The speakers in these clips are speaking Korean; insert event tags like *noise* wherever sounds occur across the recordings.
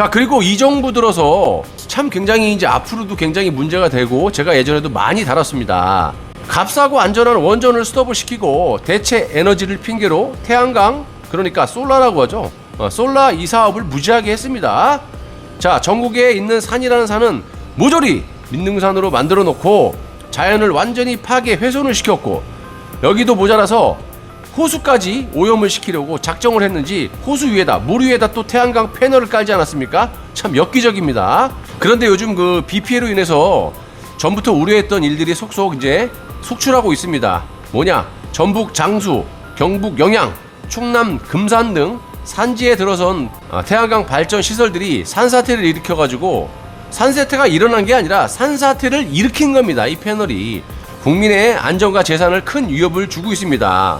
자 그리고 이 정부 들어서 참 굉장히 이제 앞으로도 굉장히 문제가 되고 제가 예전에도 많이 다뤘습니다. 값싸고 안전한 원전을 스톱을 시키고 대체 에너지를 핑계로 태양광 그러니까 솔라라고 하죠. 어, 솔라 이 사업을 무지하게 했습니다. 자 전국에 있는 산이라는 산은 모조리 민능산으로 만들어 놓고 자연을 완전히 파괴 훼손을 시켰고 여기도 모자라서 호수까지 오염을 시키려고 작정을 했는지 호수 위에다 물 위에다 또 태양광 패널을 깔지 않았습니까? 참 엽기적입니다. 그런데 요즘 그 비 피해로 인해서 전부터 우려했던 일들이 속속 이제 속출하고 있습니다. 뭐냐? 전북 장수, 경북 영양, 충남 금산 등 산지에 들어선 아, 태양광 발전 시설들이 산사태를 일으켜가지고 산사태가 일어난 게 아니라 산사태를 일으킨 겁니다. 이 패널이 국민의 안전과 재산을 큰 위협을 주고 있습니다.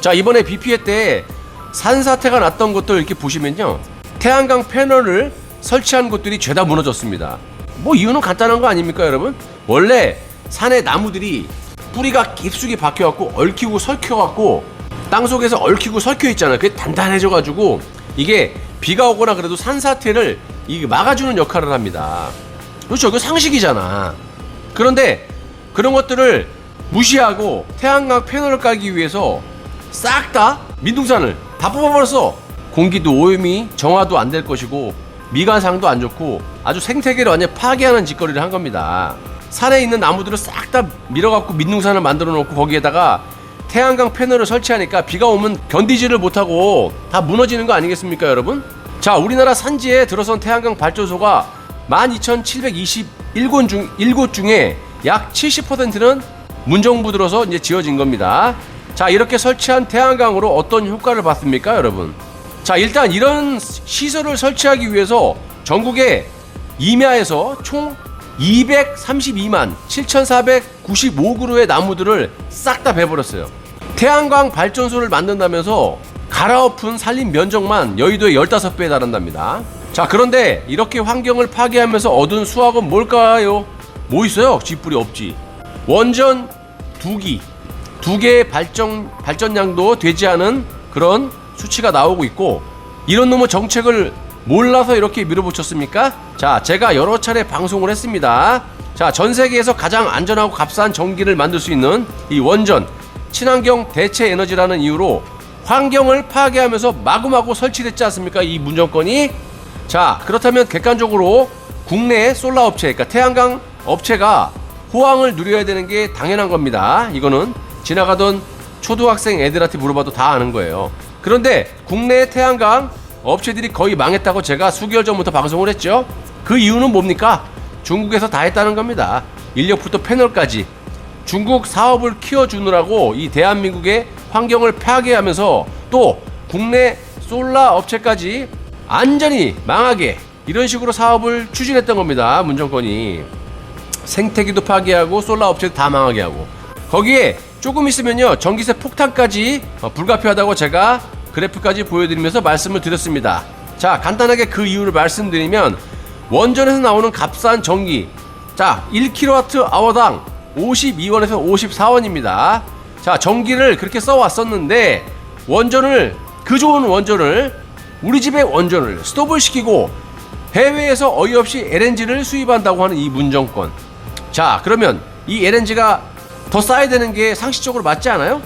자 이번에 비 피해 때 산사태가 났던 것들 이렇게 보시면요. 태양광 패널을 설치한 곳들이 죄다 무너졌습니다. 뭐 이유는 간단한 거 아닙니까 여러분? 원래 산의 나무들이 뿌리가 깊숙이 박혀갖고 얽히고 설켜갖고 땅속에서 얽히고 설켜 있잖아요. 그게 단단해져 가지고 이게 비가 오거나 그래도 산사태를 이게 막아주는 역할을 합니다. 그렇죠? 그 상식이잖아. 그런데 그런 것들을 무시하고 태양광 패널을 깔기 위해서 싹 다 민둥산을 다 뽑아버렸어. 공기도 오염이 정화도 안 될 것이고 미관상도 안 좋고 아주 생태계를 완전 파괴하는 짓거리를 한 겁니다. 산에 있는 나무들을 싹 다 밀어갖고 민둥산을 만들어 놓고 거기에다가 태양광 패널을 설치하니까 비가 오면 견디지를 못하고 다 무너지는 거 아니겠습니까, 여러분? 자, 우리나라 산지에 들어선 태양광 발전소가 12,721곳 중 1곳 중에 약 70%는 문정부 들어서 이제 지어진 겁니다. 자, 이렇게 설치한 태양광으로 어떤 효과를 봤습니까, 여러분? 자, 일단 이런 시설을 설치하기 위해서 전국에 임야에서 총 232만 7,495그루의 나무들을 싹 다 베버렸어요. 태양광 발전소를 만든다면서 갈아엎은 산림 면적만 여의도의 15배에 달한답니다. 자, 그런데 이렇게 환경을 파괴하면서 얻은 수확은 뭘까요? 뭐 있어요? 쥐뿔이 없지. 원전 두기, 두 개의 발전 발전량도 되지 않은 그런 수치가 나오고 있고 이런 놈의 정책을 몰라서 이렇게 밀어붙였습니까? 자, 제가 여러 차례 방송을 했습니다. 자, 전 세계에서 가장 안전하고 값싼 전기를 만들 수 있는 이 원전 친환경 대체 에너지라는 이유로 환경을 파괴하면서 마구마구 설치됐지 않습니까? 이 문정권이 자, 그렇다면 객관적으로 국내 솔라 업체, 그러니까 태양광 업체가 호황을 누려야 되는 게 당연한 겁니다. 이거는 지나가던 초등학생 애들한테 물어봐도 다 아는 거예요. 그런데 국내 태양광 업체들이 거의 망했다고 제가 수개월 전부터 방송을 했죠. 그 이유는 뭡니까? 중국에서 다 했다는 겁니다. 인력부터 패널까지. 중국 사업을 키워주느라고 이 대한민국의 환경을 파괴하면서 또 국내 솔라 업체까지 안전히 망하게 이런 식으로 사업을 추진했던 겁니다. 문정권이. 생태계도 파괴하고 솔라 업체도 다 망하게 하고 거기에 조금 있으면요 전기세 폭탄까지 어, 불가피하다고 제가 그래프까지 보여드리면서 말씀을 드렸습니다. 자 간단하게 그 이유를 말씀드리면 원전에서 나오는 값싼 전기 자 1kWh당 52원에서 54원입니다. 자 전기를 그렇게 써왔었는데 원전을 그 좋은 원전을 우리 집의 원전을 스톱을 시키고 해외에서 어이없이 LNG를 수입한다고 하는 이 문정권. 자 그러면 이 LNG가 더 쌓아야 되는 게 상식적으로 맞지 않아요?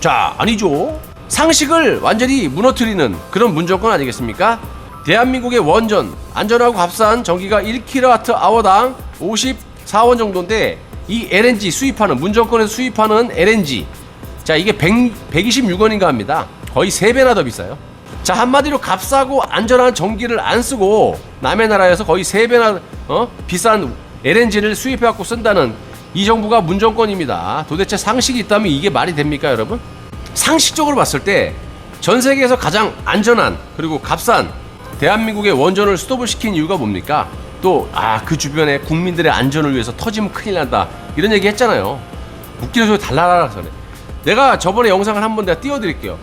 자 아니죠 상식을 완전히 무너뜨리는 그런 문정권 아니겠습니까? 대한민국의 원전 안전하고 값싼 전기가 1kWh당 54원 정도인데 이 LNG 수입하는 문정권에서 수입하는 LNG 자 이게 100, 126원인가 합니다 거의 3배나 더 비싸요 자 한마디로 값싸고 안전한 전기를 안 쓰고 남의 나라에서 거의 3배나 어? 비싼 LNG를 수입해갖고 쓴다는 이 정부가 문정권입니다. 도대체 상식이 있다면 이게 말이 됩니까, 여러분? 상식적으로 봤을 때 전 세계에서 가장 안전한 그리고 값싼 대한민국의 원전을 스톱을 시킨 이유가 뭡니까? 또 아 그 주변에 국민들의 안전을 위해서 터지면 큰일 난다 이런 얘기 했잖아요. 웃기는 소리 달라라서 그래. 내가 저번에 영상을 한 번 내가 띄워드릴게요.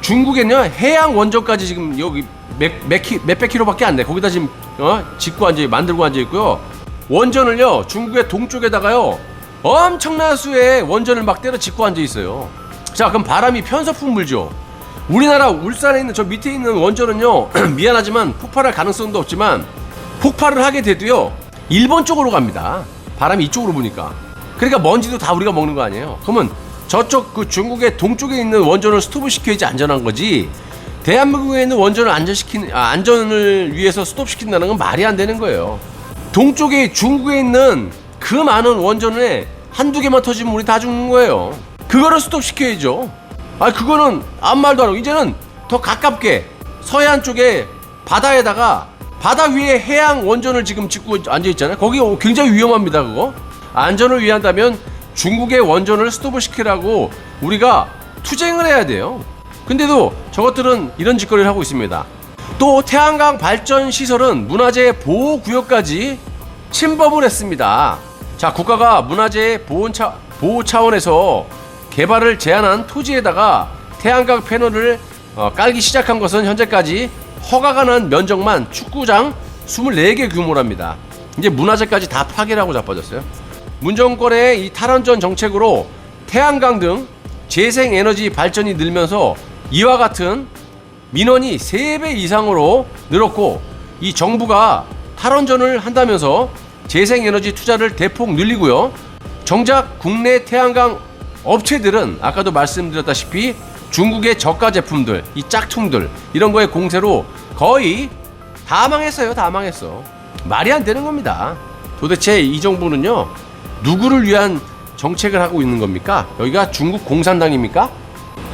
중국에는요 해양 원전까지 지금 여기 몇, 몇 키, 몇백 킬로밖에 안 돼. 거기다 지금 어? 짓고 앉아 만들고 앉아 있고요. 원전을요 중국의 동쪽에다가요 엄청난 수의 원전을 막 때려 짓고 앉아 있어요. 자 그럼 바람이 편서풍 불죠. 우리나라 울산에 있는 저 밑에 있는 원전은요 *clears throat* 미안하지만 폭발할 가능성도 없지만 폭발을 하게 돼도요 일본 쪽으로 갑니다. 바람이 이쪽으로 부니까. 그러니까 먼지도 다 우리가 먹는 거 아니에요. 그러면 저쪽 그 중국의 동쪽에 있는 원전을 스톱을 시켜야지 안전한 거지. 대한민국에 있는 원전을 안전시키는 아, 안전을 위해서 스톱시킨다는 건 말이 안 되는 거예요 동쪽에 중국에 있는 그 많은 원전에 한두 개만 터지면 우리 다 죽는 거예요 그거를 스톱시켜야죠 아 그거는 아무 말도 안 하고 이제는 더 가깝게 서해안 쪽에 바다에다가 바다 위에 해양 원전을 지금 짓고 앉아 있잖아요. 거기 굉장히 위험합니다. 그거 안전을 위한다면 중국의 원전을 스톱을 시키라고 우리가 투쟁을 해야 돼요. 근데도 저것들은 이런 짓거리를 하고 있습니다. 또 태양광 발전 시설은 문화재 보호 구역까지 침범을 했습니다. 자, 국가가 문화재 보호, 차, 보호 차원에서 개발을 제한한 토지에다가 태양광 패널을 어, 깔기 시작한 것은 현재까지 허가가 난 면적만 축구장 24개 규모랍니다. 이제 문화재까지 다 파괴라고 자빠졌어요. 문 정권의 이 탈원전 정책으로 태양광 등 재생에너지 발전이 늘면서 이와 같은 민원이 3배 이상으로 늘었고 이 정부가 탈원전을 한다면서 재생에너지 투자를 대폭 늘리고요. 정작 국내 태양광 업체들은 아까도 말씀드렸다시피 중국의 저가 제품들, 이 짝퉁들 이런 거에 공세로 거의 다 망했어요. 다 망했어. 말이 안 되는 겁니다. 도대체 이 정부는요 누구를 위한 정책을 하고 있는 겁니까? 여기가 중국 공산당입니까?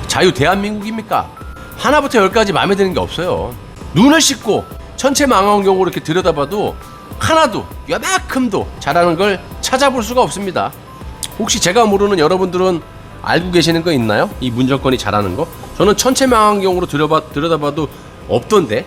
자유 대한민국입니까? 하나부터 열까지 마음에 드는 게 없어요. 눈을 씻고 천체 망원경으로 이렇게 들여다봐도 하나도 요만큼도 잘하는 걸 찾아볼 수가 없습니다. 혹시 제가 모르는 여러분들은 알고 계시는 거 있나요? 이 문정권이 잘하는 거? 저는 천체 망원경으로 들여봐, 들여다봐도 없던데.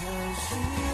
Cause you